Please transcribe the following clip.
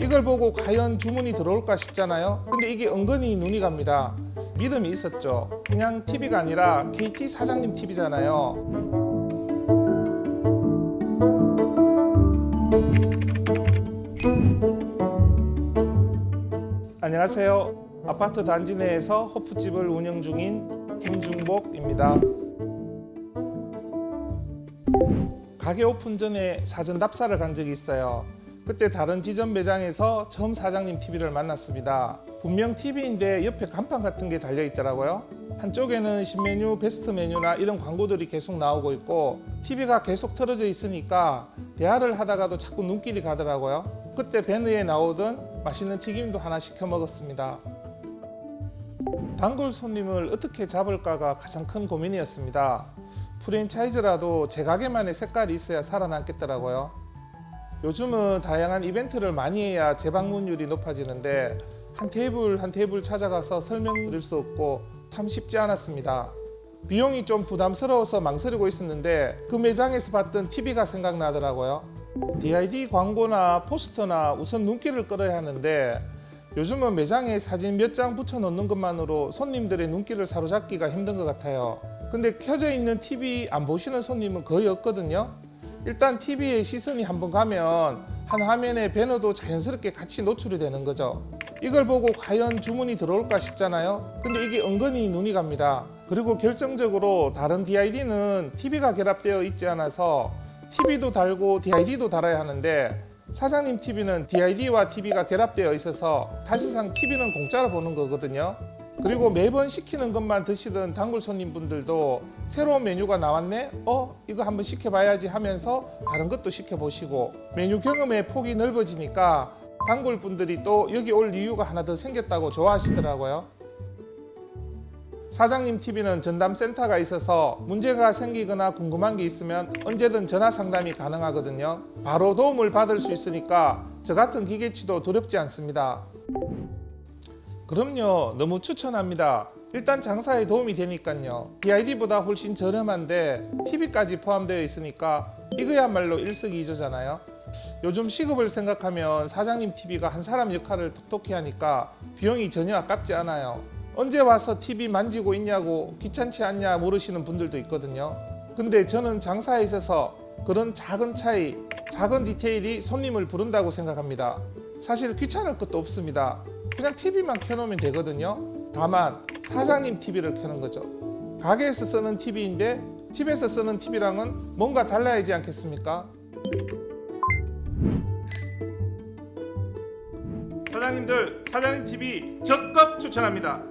이걸 보고 과연 주문이 들어올까 싶잖아요. 근데 이게 은근히 눈이 갑니다. 믿음이 있었죠. 그냥 TV가 아니라 KT 사장님 TV잖아요. 안녕하세요. 아파트 단지 내에서 호프집을 운영 중인 김중복입니다. 가게 오픈 전에 사전 답사를 간 적이 있어요. 그때 다른 지점 매장에서 처음 사장님 TV를 만났습니다. 분명 TV인데 옆에 간판 같은 게 달려 있더라고요. 한쪽에는 신메뉴, 베스트 메뉴나 이런 광고들이 계속 나오고 있고 TV가 계속 틀어져 있으니까 대화를 하다가도 자꾸 눈길이 가더라고요. 그때 배너에 나오던 맛있는 튀김도 하나 시켜 먹었습니다. 단골 손님을 어떻게 잡을까가 가장 큰 고민이었습니다. 프랜차이즈라도 제 가게만의 색깔이 있어야 살아남겠더라고요. 요즘은 다양한 이벤트를 많이 해야 재방문율이 높아지는데 한 테이블 한 테이블 찾아가서 설명드릴 수 없고 참 쉽지 않았습니다. 비용이 좀 부담스러워서 망설이고 있었는데 그 매장에서 봤던 TV가 생각나더라고요. DID 광고나 포스터나 우선 눈길을 끌어야 하는데 요즘은 매장에 사진 몇 장 붙여 놓는 것만으로 손님들의 눈길을 사로잡기가 힘든 것 같아요. 근데 켜져 있는 TV 안 보시는 손님은 거의 없거든요. 일단 TV에 시선이 한번 가면 한 화면에 배너도 자연스럽게 같이 노출이 되는 거죠. 이걸 보고 과연 주문이 들어올까 싶잖아요. 근데 이게 은근히 눈이 갑니다. 그리고 결정적으로 다른 DID는 TV가 결합되어 있지 않아서 TV도 달고 DID도 달아야 하는데 사장님 TV는 DID와 TV가 결합되어 있어서 사실상 TV는 공짜로 보는 거거든요. 그리고 매번 시키는 것만 드시던 단골 손님분들도 새로운 메뉴가 나왔네? 어? 이거 한번 시켜봐야지 하면서 다른 것도 시켜보시고 메뉴 경험의 폭이 넓어지니까 단골 분들이 또 여기 올 이유가 하나 더 생겼다고 좋아하시더라고요. 사장님 TV는 전담센터가 있어서 문제가 생기거나 궁금한 게 있으면 언제든 전화 상담이 가능하거든요. 바로 도움을 받을 수 있으니까 저 같은 기계치도 두렵지 않습니다. 그럼요. 너무 추천합니다. 일단 장사에 도움이 되니까요. DID보다 훨씬 저렴한데 TV까지 포함되어 있으니까 이거야말로 일석이조잖아요. 요즘 시급을 생각하면 사장님 TV가 한 사람 역할을 톡톡히 하니까 비용이 전혀 아깝지 않아요. 언제 와서 TV 만지고 있냐고 귀찮지 않냐 물으시는 분들도 있거든요. 근데 저는 장사에 있어서 그런 작은 차이, 작은 디테일이 손님을 부른다고 생각합니다. 사실 귀찮을 것도 없습니다. 그냥 TV만 켜놓으면 되거든요. 다만 사장님 TV를 켜는 거죠. 가게에서 쓰는 TV인데 집에서 쓰는 TV랑은 뭔가 달라야지 않겠습니까? 사장님들, 사장님 TV 적극 추천합니다.